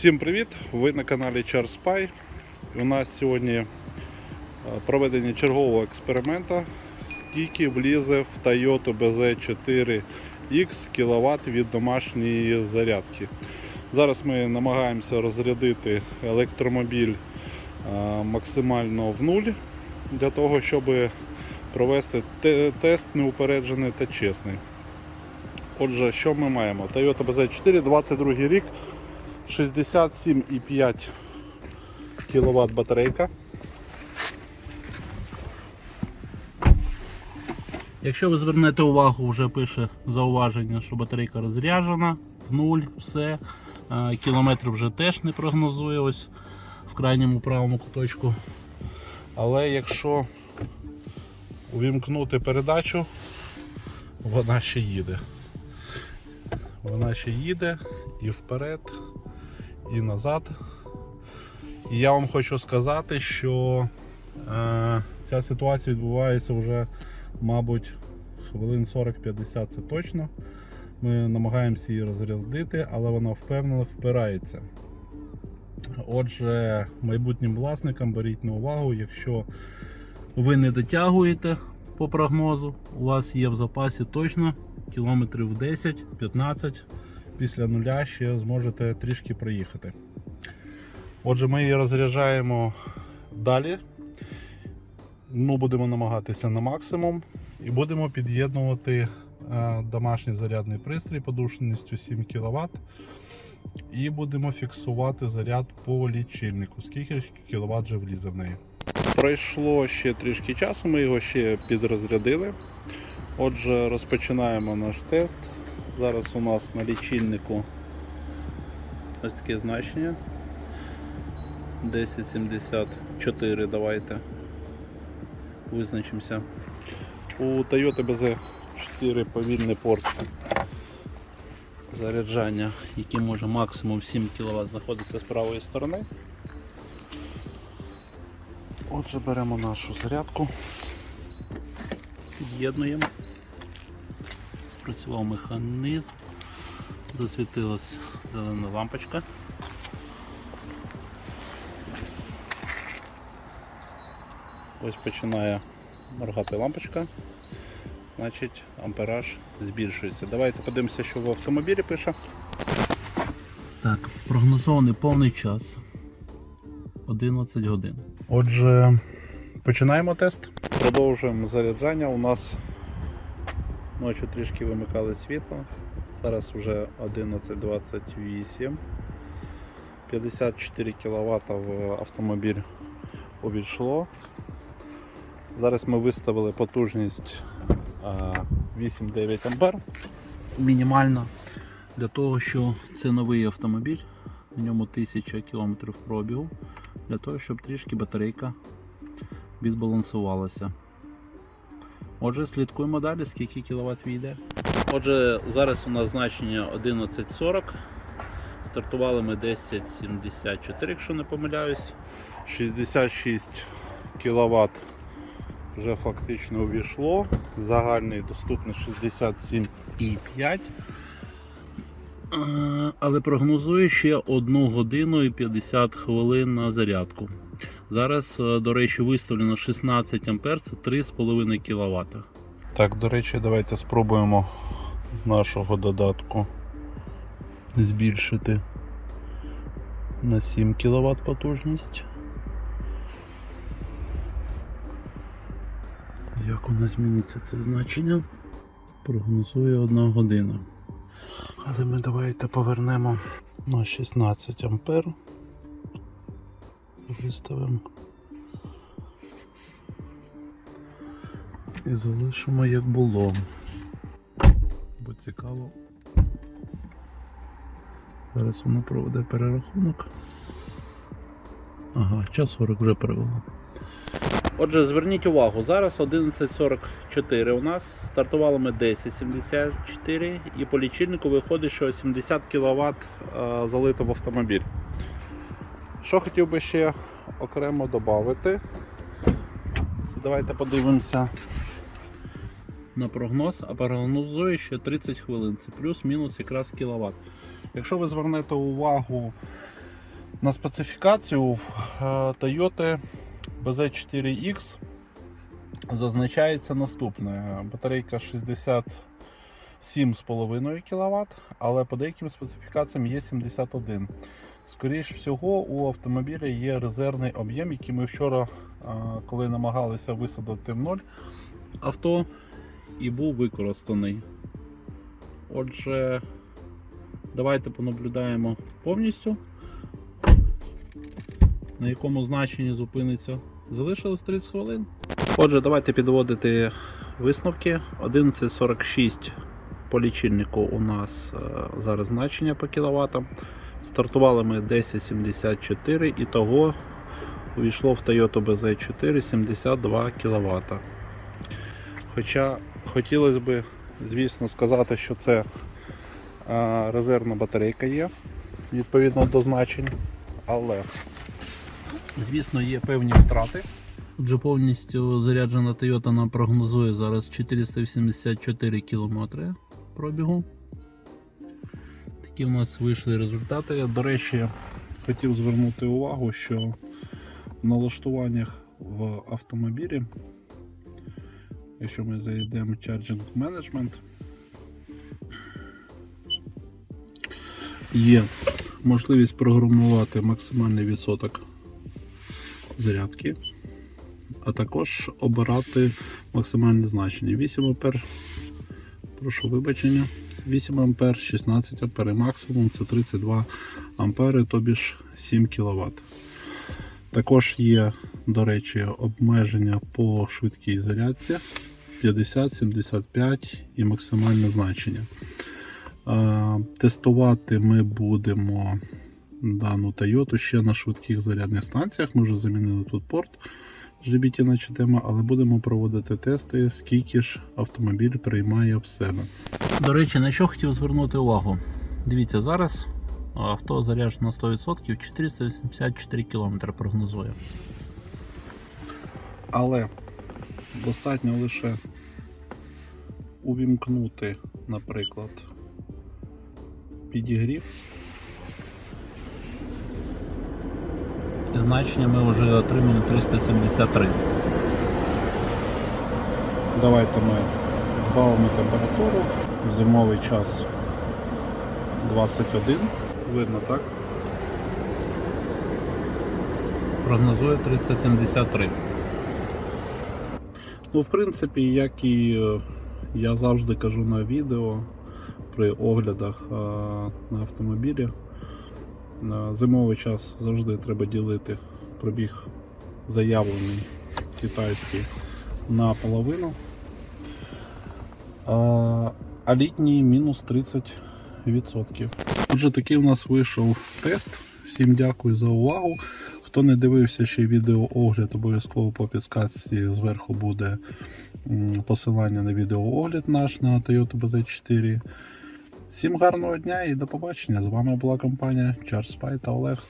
Всім привіт! Ви на каналі Charles Spy. У нас сьогодні е, проведення чергового експеримента, скільки влізе в Toyota BZ4X кВт від домашньої зарядки. Зараз ми намагаємося розрядити електромобіль е, максимально в нуль для того, щоб провести тест неупереджений та чесний. Отже, що ми маємо? Toyota BZ4, 22 рік, 67,5 кВт батарейка. Якщо ви звернете увагу, вже пише зауваження, що батарейка розряджена в нуль, все. Е, Кілометр вже теж не прогнозує ось в крайньому правому куточку. Але якщо увімкнути передачу, вона ще їде. Вона ще їде і вперед, і назад. І я вам хочу сказати, що е, ця ситуація відбувається вже, мабуть, хвилин 40-50 це точно. Ми намагаємося її розрядити, але вона впевнено впирається. Отже, майбутнім власникам беріть на увагу, якщо Ви не дотягуєте по прогнозу, у вас є в запасі точно кілометрів 10-15. Після нуля ще зможете трішки проїхати. Отже, ми її розряджаємо далі. Ну, будемо намагатися на максимум і будемо під'єднувати е, домашній зарядний пристрій подушністю 7 кВт. І будемо фіксувати заряд по лічильнику, скільки кіловат вже влізе в неї. Пройшло ще трішки часу, ми його ще підрозрядили. Отже, розпочинаємо наш тест. Зараз у нас на лічильнику ось таке значення. 1074 давайте визначимося. У Toyota BZ4 повільний порт заряджання, який може максимум 7 кВт. знаходиться з правої сторони. Отже, беремо нашу зарядку. Під'єднуємо. Спрацював механізм. Засвітилась зелена лампочка. Ось починає моргати лампочка. Значить, ампераж збільшується. Давайте подивимося, що в автомобілі пише. Так, прогнозований повний час 11 годин. Отже, починаємо тест. Продовжуємо заряджання. У нас ночі трішки вимикали світло. Зараз вже 11.28. 54 кВт в автомобіль увійшло. Зараз ми виставили потужність 8-9 ампер. Мінімальна для того, що це новий автомобіль, на ньому 1000 км пробігу, для того, щоб трішки батарейка відбалансувалася. Отже, слідкуємо далі, скільки кВт війде. Отже, зараз у нас значення 11.40. Стартували ми 10.74, якщо не помиляюсь. 66 кВт вже фактично увійшло. Загальний доступний 67,5. Е, Але прогнозую ще 1 годину і 50 хвилин на зарядку. Зараз, е, до речі, виставлено 16 А, це 3,5 кВт. Так, до речі, давайте спробуємо нашого додатку збільшити на 7 кВт потужність. Як у нас зміниться це значення? Прогнозує 1 година. Але ми давайте повернемо на 16 ампер. Виставимо. І залишимо як було. Бо цікаво. Зараз воно проведе перерахунок. Ага, час 40 вже перевело. Отже, зверніть увагу, зараз 11.44 у нас. Стартували ми 10.74 і по лічильнику виходить, що 70 кВт залито в автомобіль. Що хотів би ще окремо додати, давайте подивимося. на прогноз, а прогнозує ще 30 хвилин. Це плюс-мінус якраз кіловат. Якщо ви звернете увагу На специфікацію е, Toyota BZ4X зазначається наступне. Батарейка 67,5 кВт, але по деяким специфікаціям є 71. Скоріше всього, у автомобіля є резервний об'єм, який ми вчора, е, коли намагалися висадити в ноль авто, і був використаний. Отже, давайте понаблюдаємо повністю, на якому значенні зупиниться. Залишилось 30 хвилин. Отже, давайте підводити висновки. 11.46 по лічильнику у нас е, зараз значення по кіловатам. Стартували ми 10.74 і того увійшло в Toyota BZ4 72 кВт. Хоча хотілося б, звісно, сказати, що це резервна батарейка є відповідно до значень, але, звісно, є певні втрати. Отже, повністю заряджена Toyota нам прогнозує зараз 484 км пробігу. Такі в нас вийшли результати. Я, до речі, хотів звернути увагу, що в налаштуваннях в автомобілі, якщо ми зайдемо в Charging Management, є можливість програмувати максимальний відсоток зарядки, а також обирати максимальне значення. 8 А, прошу вибачення. 8 А, 16 А і максимум це 32 ампери, тобі ж 7 кВт. Також є, до речі, обмеження по швидкій зарядці 50, 75 і максимальне значення. Тестувати ми будемо дану Toyota ще на швидких зарядних станціях. Ми вже замінили тут порт GBT на 4 але будемо проводити тести, скільки ж автомобіль приймає в себе. До речі, на що хотів звернути увагу. Дивіться, зараз авто заряджено на 100%, 484 км прогнозує. Але достатньо лише увімкнути, наприклад, підігрів. І значення ми вже отримали 373. Давайте ми збавимо температуру. В зимовий час 21. Видно, так? Прогнозує 373. Ну, в принципі, як і е, я завжди кажу на відео при оглядах е, на автомобілі, на зимовий час завжди треба ділити пробіг заявлений китайський на половину. А, літній мінус 30%. Отже, такий у нас вийшов тест. Всім дякую за увагу. Хто не дивився ще відеоогляд, обов'язково по підсказці зверху буде посилання на відеоогляд наш на Toyota BZ4. Всім гарного дня і до побачення. З вами була компанія Charge Spy та Олег.